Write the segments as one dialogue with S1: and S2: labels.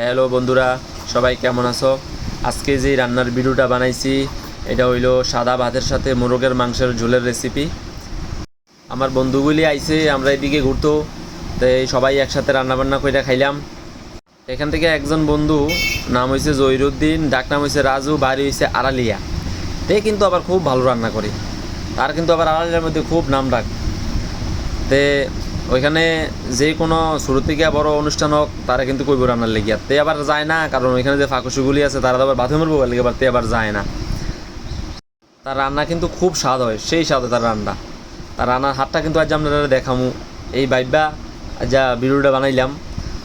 S1: Hello বন্ধুরা, সবাই কেমন আছো? আজকে যে রান্নার ভিডিওটা বানাইছি, এটা হইল সাদা ভাতের সাথে মোরগের মাংসের ঝোলের রেসিপি আমার বন্ধুগুলি আইছে, আমরা এদিকে ঘুরতো, তো এই সবাই একসাথে রান্নাবান্না করে খাইলাম। এখান থেকে একজন বন্ধু, নাম হয়েছে জহিরুদ্দিন, ডাক নাম হয়েছে রাজু, বাড়ি হয়েছে আড়ালিয়া। তে কিন্তু আবার খুব ভালো রান্না করে। তার কিন্তু আবার আড়ালিয়ার মধ্যে খুব নাম ডাক। তে ওইখানে যে কোনো শুরু থেকে বড় অনুষ্ঠান হোক, তারা কিন্তু কইব রান্নার লেগে। আর তে আবার যায় না, কারণ ওইখানে যে ফাঁকুশুগুলি আছে, তারা আবার বাথরুমের বউ লেগে আবার তে আবার যায় না। তার রান্না কিন্তু খুব স্বাদ হয়, সেই স্বাদ হয় তার রান্না। তার রান্নার হাতটা কিন্তু আজ আপনারা দেখামু। এই বাইবা যা ভিডিওটা বানাইলাম,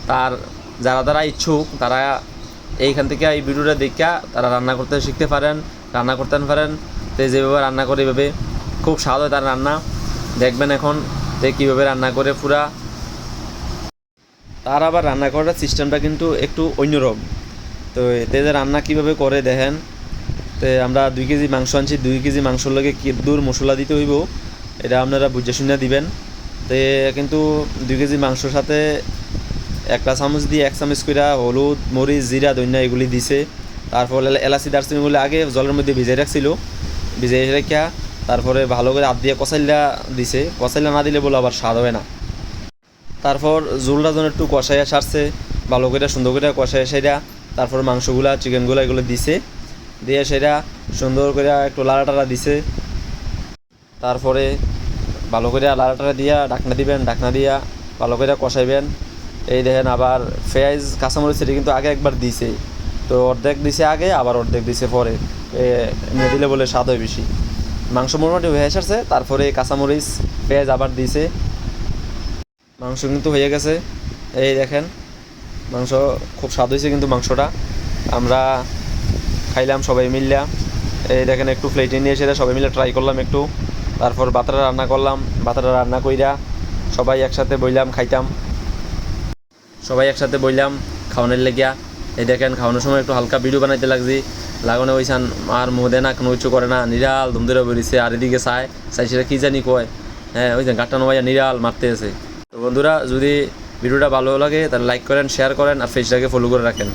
S1: তার যারা যারা ইচ্ছুক, তারা এইখান থেকে এই ভিডিওটা দেখা তারা রান্না করতে শিখতে পারেন, রান্না করতে পারেন। তো যেভাবে রান্না করে এভাবে খুব স্বাদ হয় তার রান্না। দেখবেন এখন তে কীভাবে রান্না করে পুরা তার আবার রান্না করার সিস্টেমটা কিন্তু একটু অন্যরকম। তো এতে যে রান্না কীভাবে করে দেখেন, তো আমরা দুই কেজি মাংস আনছি, দুই কেজি মাংসর লগে কি দূর মশলা দিতে হইব। এটা আপনারা বুঝে শুনে দিবেন। তো কিন্তু দুই কেজি মাংসর সাথে একটা চামচ দিয়ে এক চামচ করে হলুদ, মরিচ, জিরা, ধনিয়া এগুলি দিছে। তারপর এলা- এলাচি দারচিনিগুলো আগে জলের মধ্যে ভিজাই রাখছিল। ভিজাই রেখা তারপরে ভালো করে হাত দিয়ে কষাইলা দিছে। কষাইলা না দিলে বলে আবার স্বাদ হবে না। তারপর ঝোলটা যেন একটু কষাইয়া সারছে ভালো করে সুন্দর করে কষাইয়া সেটা তারপর মাংসগুলা চিকেনগুলো এগুলো দিছে। দিয়ে সেটা সুন্দর করে একটু লাড়া টাড়া দিছে। তারপরে ভালো করে লাড়া টাড়া দিয়া ঢাকনা দিবেন ঢাকনা দিয়া ভালো করে কষাইবেন। এই দেখেন আবার পেঁয়াজ কাঁচামরিচ সেটা কিন্তু আগে একবার দিছে। তো অর্ধেক দিছে আগে আবার অর্ধেক দিছে পরে। এ, এমনি দিলে বলে স্বাদ হয় বেশি। মাংস মোটামুটি হয়ে আসছে তারপরে কাঁচামরিচ, পেঁয়াজ আবার দিছে। মাংস কিন্তু হয়ে গেছে। এই দেখেন, মাংস খুব স্বাদ হয়েছে কিন্তু মাংসটা। আমরা খাইলাম সবাই মিললাম এই দেখেন, একটু প্লেটে নিয়ে এসে সবাই মিলে ট্রাই করলাম একটু। তারপর বাতারা রান্না করলাম বাতারা রান্না কইরা সবাই একসাথে বইলাম, খাইতাম। সবাই একসাথে বইলাম, খাওয়ানোর লেগিয়া। এই দেখেন, খাওয়ানোর সময় একটু হালকা ভিডিও বানাইতে লাগছি। লাগানো ওইসান আর মুদে না কোনো কিছু করে না, নিরাল ধুমধুরে বেরিয়েছে, আর এদিকে চায় চাই সেটা কী জানি কয়। হ্যাঁ ওই যে গাঁটটা নবাইয়া নিরাল মারতে আছে তো বন্ধুরা, যদি ভিডিওটা ভালো লাগে, তাহলে লাইক করেন শেয়ার করেন, আর ফেসটাকে ফলো করে রাখেন।